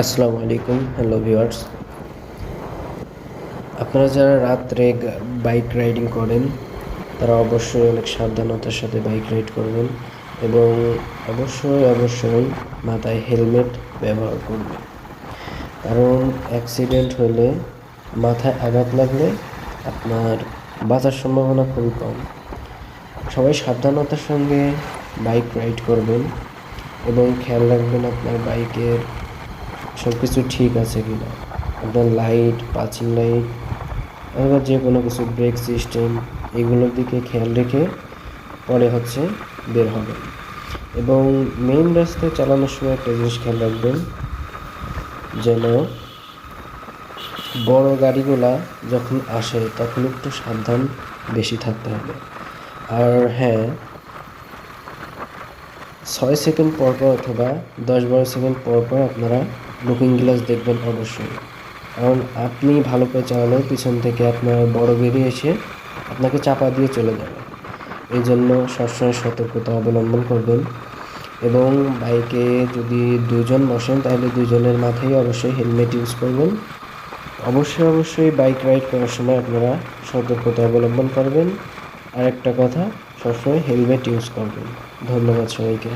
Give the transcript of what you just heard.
আসসালামু আলাইকুম, hello viewers. আপনারা যারা রাত্রে বাইক রাইডিং করেন, তারা অবশ্যই অনেক সাবধানতার সাথে বাইক রাইড করবেন এবং অবশ্যই অবশ্যই মাথায় হেলমেট ব্যবহার করবেন। কারণ অ্যাক্সিডেন্ট হলে মাথায় আঘাত লাগলে আপনার বাঁচার সম্ভাবনা খুবই কম। সবাই সাবধানতার সঙ্গে বাইক রাইড করবেন এবং খেয়াল রাখবেন আপনার বাইকের সব কিছু ঠিক আছে কি না আপনার লাইট পাচিং লাইট অথবা যে কোনো কিছু ব্রেক সিস্টেম এগুলোর দিকে খেয়াল রেখে পরে হচ্ছে বের হবে এবং মেইন রাস্তায় চালানোর সময় একটা জিনিস খেয়াল রাখবেন, যেন বড় গাড়িগুলা যখন আসে, তখন একটু সাবধান বেশি থাকতে হবে। আর হ্যাঁ ছয় সেকেন্ড পর পর অথবা দশ বারো সেকেন্ড পর পর আপনারা লুকিং গ্লাস দেখবেন অবশ্যই। কারণ আপনি ভালো করে চালালে পিছন থেকে আপনার বড় বেরিয়ে এসে আপনাকে চাপা দিয়ে চলে যাবে। এই জন্য সবসময় সতর্কতা অবলম্বন করবেন। এবং বাইকে যদি দুজন বসেন, তাহলে দুজনের মাথায় অবশ্যই হেলমেট ইউজ করবেন। অবশ্যই অবশ্যই বাইক রাইড করার সময় আপনারা সতর্কতা অবলম্বন করবেন। আর একটা কথা, সবসময় হেলমেট ইউজ করবেন। ধন্যবাদ সবাইকে।